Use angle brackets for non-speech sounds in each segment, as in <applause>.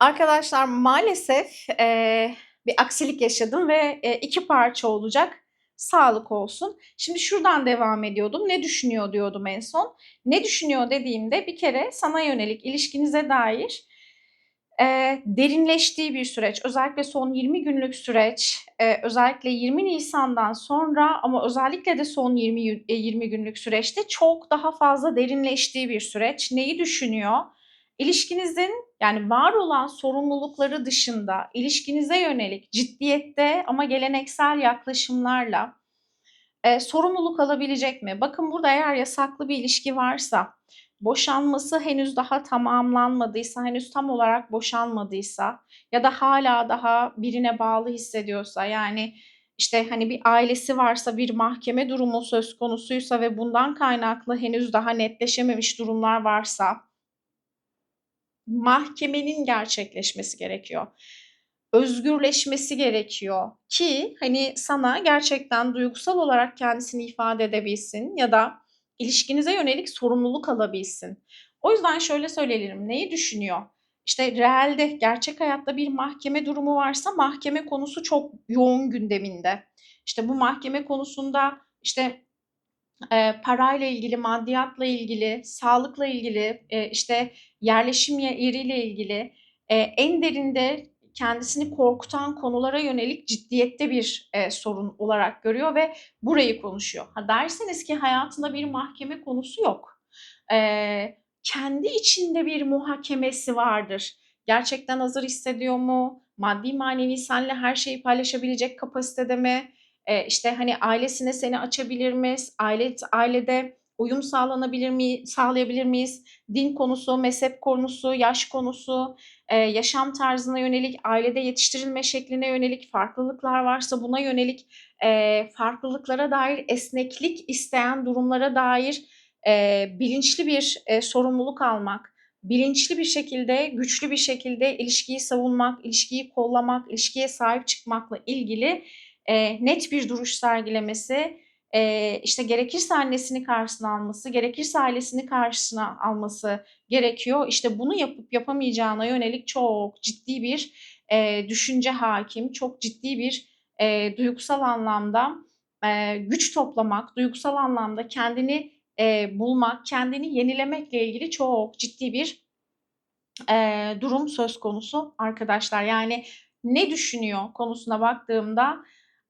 Arkadaşlar maalesef, eee, bir aksilik yaşadım ve, eee, 2 parça olacak. Sağlık olsun. Şimdi şuradan devam ediyordum. Ne düşünüyor diyordum en son. Ne düşünüyor dediğimde bir kere sana yönelik ilişkinize dair, eee, derinleştiği bir süreç. Özellikle son 20 günlük süreç, eee, özellikle 20 Nisan'dan sonra ama özellikle de son 20 yü eee, 20 günlük süreçte çok daha fazla derinleştiği bir süreç. Neyi düşünüyor? İlişkinizin, yani var olan sorumlulukları dışında ilişkinize yönelik ciddiyette ama geleneksel yaklaşımlarla, eee, sorumluluk alabilecek mi? Bakın burada eğer yasaklı bir ilişki varsa, boşanması henüz daha tamamlanmadıysa, henüz tam olarak boşanmadıysa ya da hâlâ daha birine bağlı hissediyorsa, yani, işte, hani, bir ailesi varsa, bir mahkeme durumu söz konusuysa ve bundan kaynaklı henüz daha netleşememiş durumlar varsa mahkemenin gerçekleşmesi gerekiyor. Özgürleşmesi gerekiyor ki, hani, sana gerçekten duygusal olarak kendisini ifade edebilsin ya da ilişkinize yönelik sorumluluk alabilsin. O yüzden şöyle söyleyebilirim, neyi düşünüyor? İşte, reelde, gerçek hayatta bir mahkeme durumu varsa mahkeme konusu çok yoğun gündeminde. İşte, bu mahkeme konusunda, işte, eee, parayla ilgili, maddiyatla ilgili, sağlıkla ilgili, eee, işte, yerleşim ye yeriyle ilgili, eee, en derinde kendisini korkutan konulara yönelik ciddiyette bir, eee, sorun olarak görüyor ve burayı konuşuyor. Ha, derseniz ki hayatında bir mahkeme konusu yok. Eee, kendi içinde bir muhakemesi vardır. Gerçekten hazır hissediyor mu? Maddi manevi seninle her şeyi paylaşabilecek kapasitede mi? Eee, işte, hani, ailesine seni açabilir mi? S aile ailede uyum sağlanabilir mi sağlayabilir miyiz? Din konusu, mezhep konusu, yaş konusu, eee, yaşam tarzına yönelik, ailede yetiştirilme şekline yönelik farklılıklar varsa buna yönelik, eee, farklılıklara dair esneklik isteyen durumlara dair, eee, bilinçli bir, eee, sorumluluk almak, bilinçli bir şekilde, güçlü bir şekilde ilişkiyi savunmak, ilişkiyi kollamak, ilişkiye sahip çıkmakla ilgili, eee, net bir duruş sergilemesi, eee, işte, gerekirse annesini karşısına alması, gerekirse ailesini karşısına alması gerekiyor. İşte, bunu yapıp yapamayacağına yönelik çok ciddi bir, eee, düşünce hâkim. Çok ciddi bir, eee, duygusal anlamda, eee, güç toplamak, duygusal anlamda kendini, eee, bulmak, kendini yenilemekle ilgili çok ciddi bir, eee, durum söz konusu arkadaşlar. Yani, ne düşünüyor konusuna baktığımda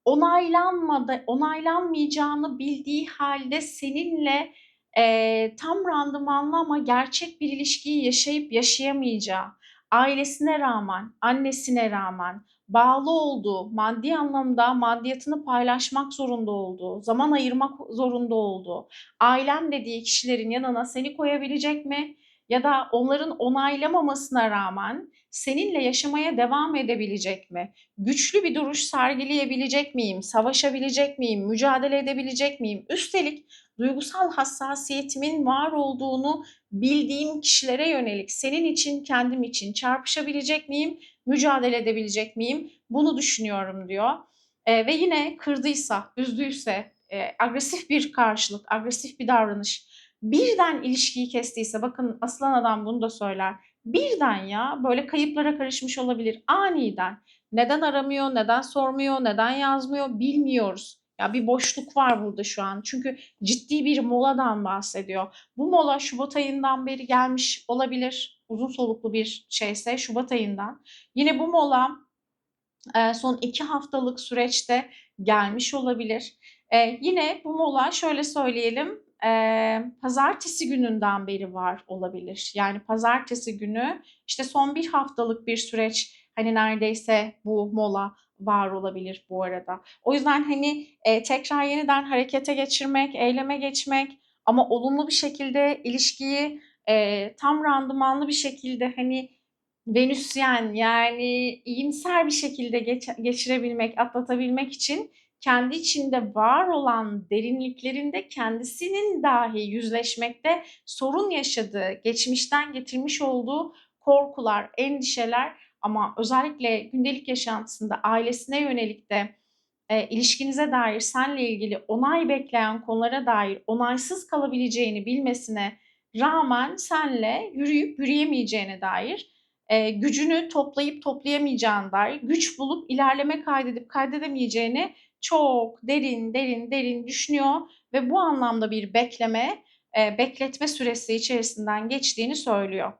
onaylanmadı onaylanmayacağını bildiği hâlde seninle, eee, tam randımanlı ama gerçek bir ilişkiyi yaşayıp yaşayamayacağı, ailesine rağmen, annesine rağmen bağlı olduğu, maddi anlamda maddiyatını paylaşmak zorunda olduğu, zaman ayırmak zorunda olduğu, ailem dediği kişilerin yanına seni koyabilecek mi ya da onların onaylamamasına rağmen seninle yaşamaya devam edebilecek mi? Güçlü bir duruş sergileyebilecek miyim? Savaşabilecek miyim? Mücadele edebilecek miyim? Üstelik duygusal hassasiyetimin var olduğunu bildiğim kişilere yönelik senin için, kendim için çarpışabilecek miyim? Mücadele edebilecek miyim? Bunu düşünüyorum diyor. Eee, ve yine kırdıysa, üzdüyse, eee, agresif bir karşılık, agresif bir davranış, birden ilişkiyi kestiyse, bakın aslan adam bunu da söyler. Birden ya, böyle kayıplara karışmış olabilir, aniden. Neden aramıyor, neden sormuyor, neden yazmıyor bilmiyoruz. Ya, bir boşluk var burada şu an. Çünkü ciddi bir moladan bahsediyor. Bu mola şubat ayından beri gelmiş olabilir. Uzun soluklu bir şeyse şubat ayından. Yine bu mola, eee, son 2 haftalık süreçte gelmiş olabilir. Eee, yine bu mola şöyle söyleyelim, eee, pazartesi gününden beri var olabilir. Yani pazartesi günü, işte, son 1 haftalık bir süreç, hani, neredeyse bu mola var olabilir bu arada. O yüzden, hani, eee, tekrar yeniden harekete geçirmek, eyleme geçmek ama olumlu bir şekilde ilişkiyi, eee, tam randımanlı bir şekilde, hani, venüsyen yani iyimser bir şekilde geçe geçirebilmek, atlatabilmek için kendi içinde var olan derinliklerinde kendisinin dahi yüzleşmekte sorun yaşadığı, geçmişten getirmiş olduğu korkular, endişeler ama özellikle gündelik yaşantısında ailesine yönelik de, eee, ilişkinize dair seninle ilgili onay bekleyen konulara dair onaysız kalabileceğini bilmesine rağmen seninle yürüyüp yürüyemeyeceğine dair, eee, gücünü toplayıp toplayamayacağına dair, güç bulup ilerleme kaydedip kaydedemeyeceğini çok derin, derin, derin düşünüyor ve bu anlamda bir bekleme, eee, bekletme süresi içerisinden geçtiğini söylüyor.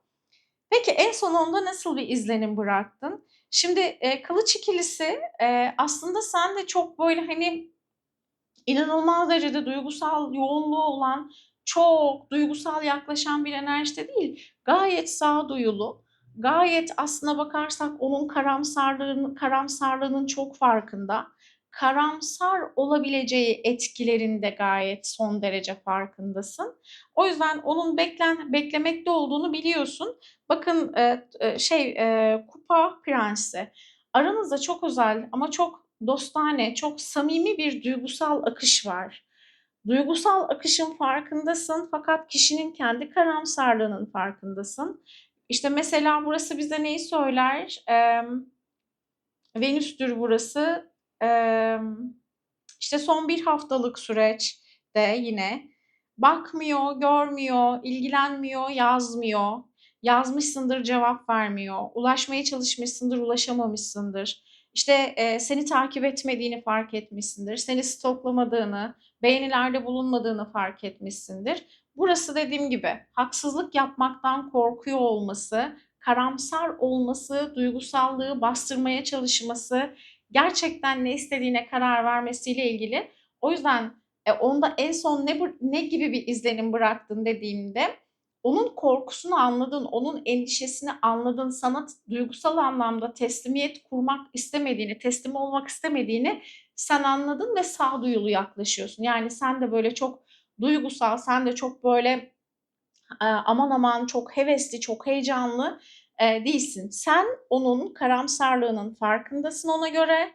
Peki en son onda nasıl bir izlenim bıraktın? Şimdi, eee, Kılıç ikilisi, eee, aslında sen de çok böyle, hani, inanılmaz derecede duygusal yoğunluğu olan, çok duygusal yaklaşan bir enerjide değil, gayet sağduyulu, gayet aslına bakarsak onun karamsarlığının karamsarlığının çok farkında, karamsar olabileceği etkilerin de gayet son derece farkındasın. O yüzden onun beklen beklemekte olduğunu biliyorsun. Bakın, eee, eee, şey, eee, Kupa Prensi, aranızda çok özel ama çok dostane, çok samimi bir duygusal akış var. Duygusal akışın farkındasın fakat kişinin kendi karamsarlığının farkındasın. İşte, mesela burası bize neyi söyler? Emm, Venüs'tür burası. Emm, işte, son 1 haftalık süreçte yine bakmıyor, görmüyor, ilgilenmiyor, yazmıyor. Yazmışsındır, cevap vermiyor. Ulaşmaya çalışmışsındır, ulaşamamışsındır. İşte, eee, seni takip etmediğini fark etmişsindir. Seni stoklamadığını, beğenilerde bulunmadığını fark etmişsindir. Burası dediğim gibi haksızlık yapmaktan korkuyor olması, karamsar olması, duygusallığı bastırmaya çalışması, gerçekten ne istediğine karar vermesiyle ilgili. O yüzden, eee, onda en son ne ne gibi bir izlenim bıraktın dediğimde, onun korkusunu anladın, onun endişesini anladın, sana duygusal anlamda teslimiyet kurmak istemediğini, teslim olmak istemediğini sen anladın ve sağduyulu yaklaşıyorsun. Yani sen de böyle çok duygusal, sen de çok böyle, eee, aman aman çok hevesli, çok heyecanlı, eee, değilsin. Sen onun karamsarlığının farkındasın ona göre,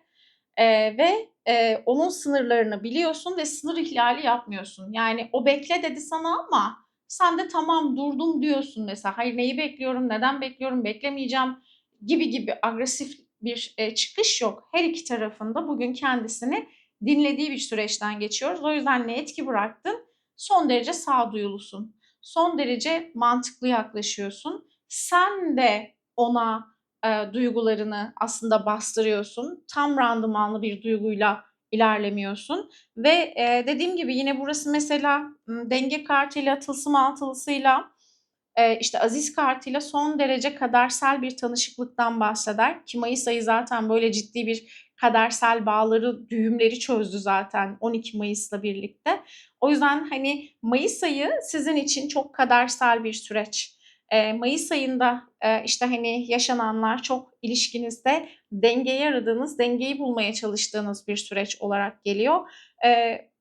eee, ve, eee, onun sınırlarını biliyorsun ve sınır ihlali yapmıyorsun. Yani o "Bekle." dedi sana ama sen de "Tamam, durdum." diyorsun mesela. Hayır, neyi bekliyorum, neden bekliyorum, beklemeyeceğim gibi gibi agresif bir, eee, çıkış yok. Her iki tarafın da bugün kendisini dinlediği bir süreçten geçiyoruz. O yüzden ne etki bıraktın? Son derece sağduyulusun. Son derece mantıklı yaklaşıyorsun. Sen de ona, eee, duygularını aslında bastırıyorsun. Tam randımanlı bir duyguyla ilerlemiyorsun ve, eee, dediğim gibi yine burası mesela, denge kartıyla, tılsım altılısıyla, eee, işte, aziz kartıyla son derece kadersel bir tanışıklıktan bahseder ki mayıs ayı zaten böyle ciddi bir kadersel bağları, düğümleri çözdü zaten 12 Mayıs'la birlikte. O yüzden, hani, mayıs ayı sizin için çok kadersel bir süreç. Mayıs ayında, işte, hani, yaşananlar çok ilişkinizde dengeyi aradığınız, dengeyi bulmaya çalıştığınız bir süreç olarak geliyor.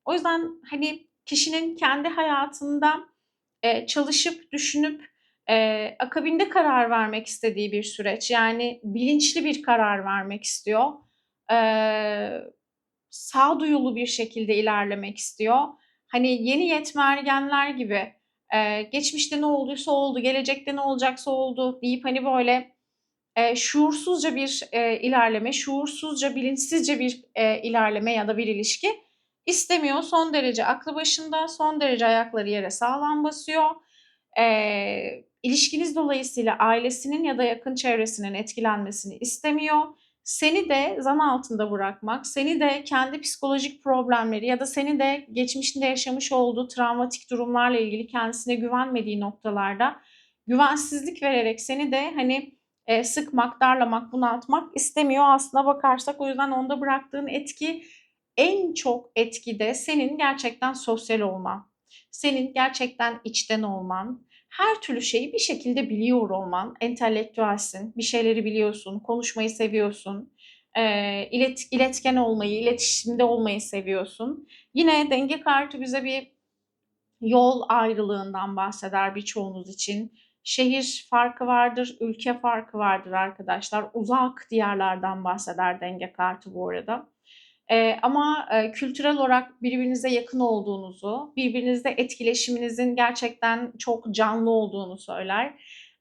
O yüzden, hani, kişinin kendi hayatında, çalışıp, düşünüp, akabinde karar vermek istediği bir süreç. Yani bilinçli bir karar vermek istiyor. Eee, sağduyulu bir şekilde ilerlemek istiyor. Hani, yeni yetmergenler gibi, eee, geçmişte ne olduysa oldu, gelecekte ne olacaksa oldu deyip, hani, böyle, eee, şuursuzca bir, eee, ilerleme, şuursuzca, bilinçsizce bir, eee, ilerleme ya da bir ilişki istemiyor. Son derece aklı başında, son derece ayakları yere sağlam basıyor. Eee, ilişkiniz dolayısıyla ailesinin ya da yakın çevresinin etkilenmesini istemiyor. Seni de zan altında bırakmak, seni de kendi psikolojik problemleri ya da seni de geçmişinde yaşamış olduğu travmatik durumlarla ilgili kendisine güvenmediği noktalarda güvensizlik vererek seni de, hani, eee, sıkmak, darlamak, bunaltmak istemiyor aslına bakarsak. O yüzden onda bıraktığın etki, en çok etki de senin gerçekten sosyal olman, senin gerçekten içten olman, her türlü şeyi bir şekilde biliyor olman, entelektüelsin, bir şeyleri biliyorsun, konuşmayı seviyorsun, eee, ilet iletken olmayı, iletişimde olmayı seviyorsun. Yine denge kartı bize bir yol ayrılığından bahseder birçoğunuz için. Şehir farkı vardır, ülke farkı vardır arkadaşlar. Uzak diyarlardan bahseder denge kartı bu arada. Eee, ama, eee, kültürel olarak birbirinize yakın olduğunuzu, birbirinizle etkileşiminizin gerçekten çok canlı olduğunu söyler.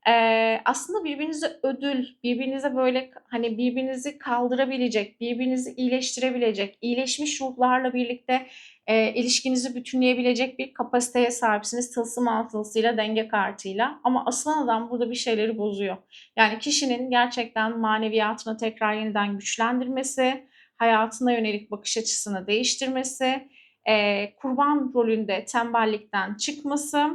Eee, aslında birbirinize ödül, birbirinize böyle, hani, birbirinizi kaldırabilecek, birbirinizi iyileştirebilecek, iyileşmiş ruhlarla birlikte, Eee, ilişkinizi bütünleyebilecek bir kapasiteye sahipsiniz tılsım altılısıyla, denge kartıyla ama Aslan Adam burada bir şeyleri bozuyor. Yani kişinin gerçekten maneviyatını tekrar yeniden güçlendirmesi, hayatına yönelik bakış açısını değiştirmesi, eee, kurban rolünde tembellikten çıkması,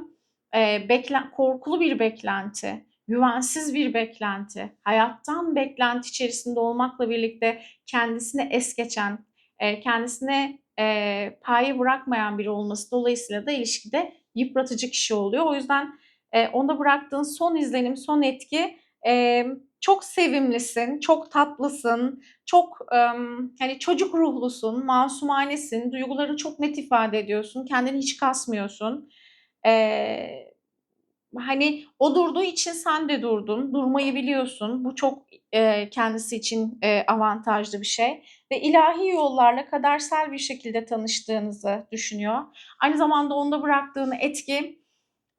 eee, beklen korkulu bir beklenti, güvensiz bir beklenti, hayattan beklenti içerisinde olmakla birlikte kendisini es geçen, eee, kendisine, eee, paye bırakmayan biri olması dolayısıyla da ilişkide yıpratıcı kişi oluyor. O yüzden, eee, onda bıraktığın son izlenim, son etki, emm, çok sevimlisin, çok tatlısın, çok, hani, çocuk ruhlusun, masumanesin, duygularını çok net ifade ediyorsun, kendini hiç kasmıyorsun. Eee, hani, o durduğu için sen de durdun, durmayı biliyorsun. Bu çok, eee, kendisi için, eee, avantajlı bir şey ve ilahi yollarla kadersel bir şekilde tanıştığınızı düşünüyor. Aynı zamanda onda bıraktığın etki,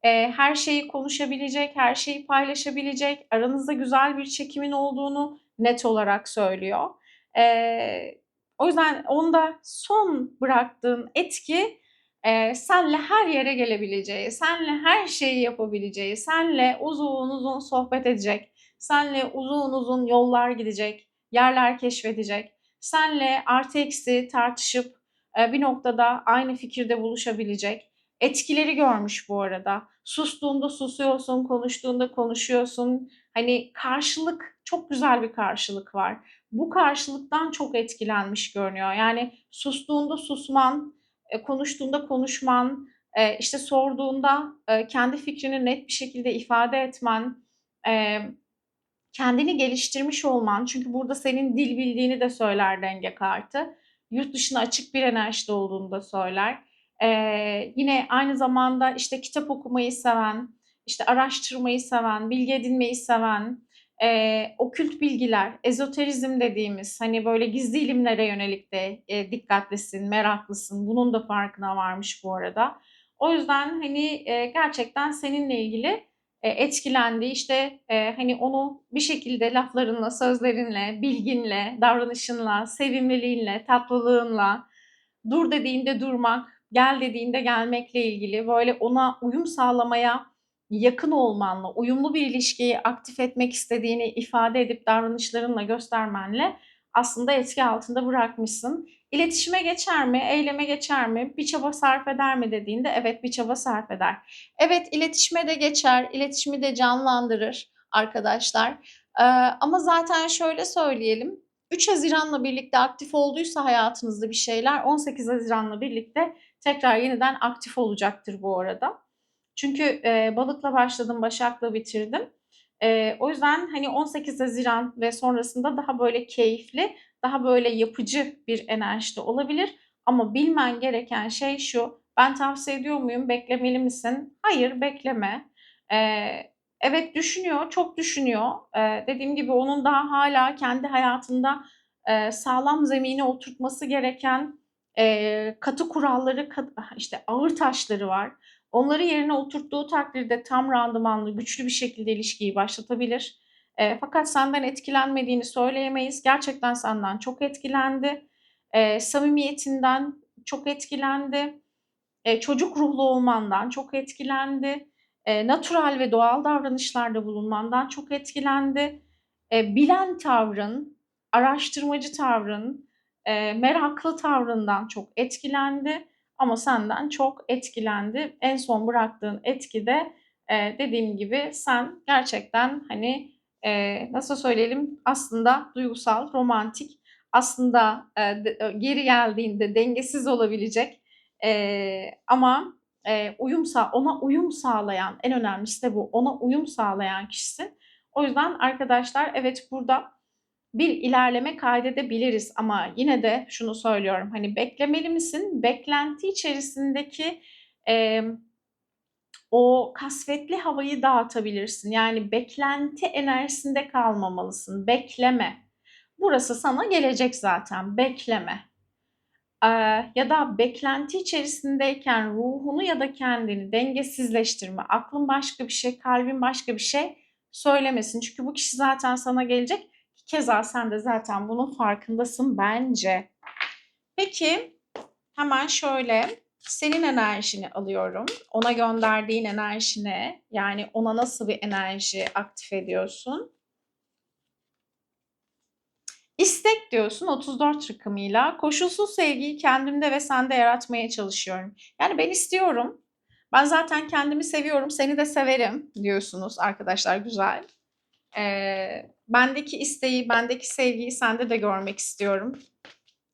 eee, her şeyi konuşabilecek, her şeyi paylaşabilecek, aranızda güzel bir çekimin olduğunu net olarak söylüyor. Eee, o yüzden onda son bıraktığın etki, eee, senle her yere gelebileceği, senle her şeyi yapabileceği, senle uzun uzun sohbet edecek, senle uzun uzun yollar gidecek, yerler keşfedecek, senle artı eksi tartışıp, eee, bir noktada aynı fikirde buluşabilecek etkileri görmüş bu arada. Sustuğunda susuyorsun, konuştuğunda konuşuyorsun. Hani, karşılık, çok güzel bir karşılık var. Bu karşılıktan çok etkilenmiş görünüyor. Yani sustuğunda susman, eee, konuştuğunda konuşman, eee, işte, sorduğunda, eee, kendi fikrini net bir şekilde ifade etmen, kendini geliştirmiş olman çünkü burada senin dil bildiğini de söyler denge kartı. Yurt dışına açık bir enerjide olduğunu da söyler. Eee, yine aynı zamanda, işte, kitap okumayı seven, işte, araştırmayı seven, bilgi edinmeyi seven, eee, okült bilgiler, ezoterizm dediğimiz, hani, böyle gizli ilimlere yönelik de, eee, dikkatlisin, meraklısın. Bunun da farkına varmış bu arada. O yüzden, hani, eee, gerçekten seninle ilgili, eee, etkilendiği, işte, eee, hani, onu bir şekilde laflarınla, sözlerinle, bilginle, davranışınla, sevimliliğinle, tatlılığınla, dur dediğinde durmak, gel dediğinde gelmekle ilgili, böyle, ona uyum sağlamaya yakın olmanla, uyumlu bir ilişkiyi aktif etmek istediğini ifade edip davranışlarınla göstermenle aslında etki altında bırakmışsın. İletişime geçer mi, eyleme geçer mi, bir çaba sarf eder mi dediğinde evet, bir çaba sarf eder. Evet, iletişime de geçer, iletişimi de canlandırır arkadaşlar. Eee, ama zaten şöyle söyleyelim, 3 Haziran'la birlikte aktif olduysa hayatınızda bir şeyler, 18 Haziran'la birlikte tekrar yeniden aktif olacaktır bu arada. Çünkü, eee, Balık'la başladım, Başak'la bitirdim. Eee, o yüzden, hani, 18 Haziran ve sonrasında daha böyle keyifli, daha böyle yapıcı bir enerjide olabilir ama bilmen gereken şey şu: Ben tavsiye ediyor muyum, beklemeli misin? Hayır, bekleme. Eee, evet, düşünüyor, çok düşünüyor. Eee, dediğim gibi onun daha hâlâ kendi hayatında, eee, sağlam zemine oturtması gereken, eee, katı kuralları, kat işte, ağır taşları var. Onları yerine oturttuğu takdirde tam randımanlı, güçlü bir şekilde ilişkiyi başlatabilir. Eee, fakat senden etkilenmediğini söyleyemeyiz. Gerçekten senden çok etkilendi. Eee, samimiyetinden çok etkilendi. Eee, çocuk ruhlu olmandan çok etkilendi. Eee, natural ve doğal davranışlarda bulunmandan çok etkilendi. Eee, bilen tavrın, araştırmacı tavrın, eee, meraklı tavrından çok etkilendi ama senden çok etkilendi. En son bıraktığın etki de, eee, dediğim gibi sen gerçekten, hani, eee, nasıl söyleyelim, aslında duygusal, romantik, aslında, eee, d geri geldiğinde dengesiz olabilecek, eee, ama, eee, uyum ona uyum sağlayan, en önemlisi de bu, ona uyum sağlayan kişisin. O yüzden arkadaşlar, evet, burada bir ilerleme kaydedebiliriz ama yine de şunu söylüyorum, hani, beklemeli misin? Beklenti içerisindeki, emm, o kasvetli havayı dağıtabilirsin. Yani beklenti enerjisinde kalmamalısın. Bekleme. Burası sana gelecek zaten, bekleme. Eee, ya da beklenti içerisindeyken ruhunu ya da kendini dengesizleştirme, aklın başka bir şey, kalbin başka bir şey söylemesin. Çünkü bu kişi zaten sana gelecek. Keza sen de zaten bunun farkındasın bence. Peki, Hemen şöyle senin enerjini alıyorum. Ona gönderdiğin enerjine yani ona nasıl bir enerji aktif ediyorsun? İstek diyorsun 34 rakamıyla. Koşulsuz sevgiyi kendimde ve sende yaratmaya çalışıyorum. Yani ben istiyorum. Ben zaten kendimi seviyorum, seni de severim diyorsunuz arkadaşlar güzel. Ee, bendeki isteği, bendeki sevgiyi sende de görmek istiyorum.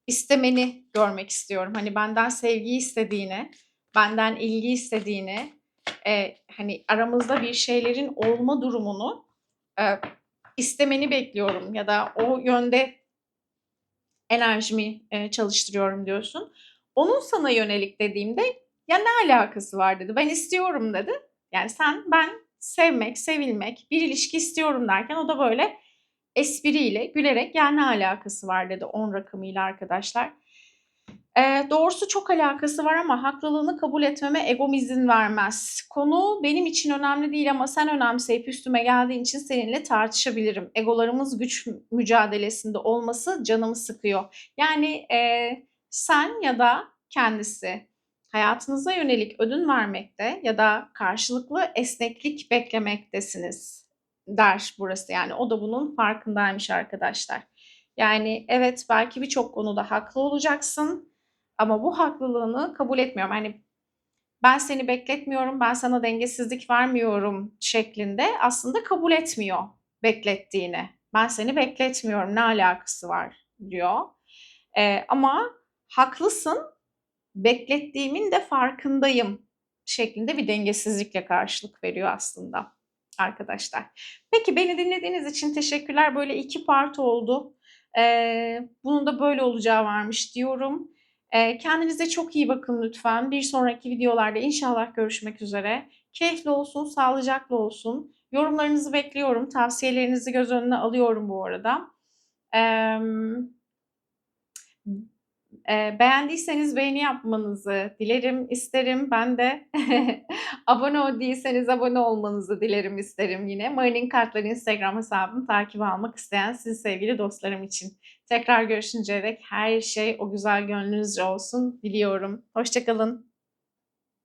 İstemeni görmek istiyorum. Hani benden sevgi istediğini, benden ilgi istediğini, e, hani aramızda bir şeylerin olma durumunu e, istemeni bekliyorum ya da o yönde enerjimi e, çalıştırıyorum diyorsun. Onun sana yönelik dediğimde ya ne alakası var dedi. Ben istiyorum dedi. Yani sen ben sevmek, sevilmek, bir ilişki istiyorum derken o da böyle espriyle gülerek ya ne alakası var dedi 10 rakamıyla arkadaşlar. Ee, doğrusu çok alakası var ama haklılığını kabul etmeme egom izin vermez. Konu benim için önemli değil ama sen önemseyip üstüme geldiğin için seninle tartışabilirim. Egolarımız güç mücadelesinde olması canımı sıkıyor. Yani e, sen ya da kendisi hayatınıza yönelik ödün vermekte ya da karşılıklı esneklik beklemektesiniz der burası. Yani o da bunun farkındaymış arkadaşlar. Yani evet belki birçok konuda haklı olacaksın ama bu haklılığını kabul etmiyorum. Hani ben seni bekletmiyorum, ben sana dengesizlik vermiyorum şeklinde aslında kabul etmiyor beklettiğini. Ben seni bekletmiyorum, ne alakası var diyor. Ee, ama haklısın, beklettiğimin de farkındayım şeklinde bir dengesizlikle karşılık veriyor aslında arkadaşlar. Peki beni dinlediğiniz için teşekkürler. Böyle iki part oldu. Ee, bunun da böyle olacağı varmış diyorum. Ee, kendinize çok iyi bakın lütfen. Bir sonraki videolarda inşallah görüşmek üzere. Keyifli olsun, sağlıcaklı olsun. Yorumlarınızı bekliyorum. Tavsiyelerinizi göz önüne alıyorum bu arada. Ee, e, beğendiyseniz beğeni yapmanızı dilerim, isterim. Ben de <laughs> abone ol değilseniz abone olmanızı dilerim, isterim yine. Marinin Kartları Instagram hesabını takip almak isteyen siz sevgili dostlarım için. Tekrar görüşünceye dek her şey o güzel gönlünüzce olsun diliyorum. Hoşçakalın.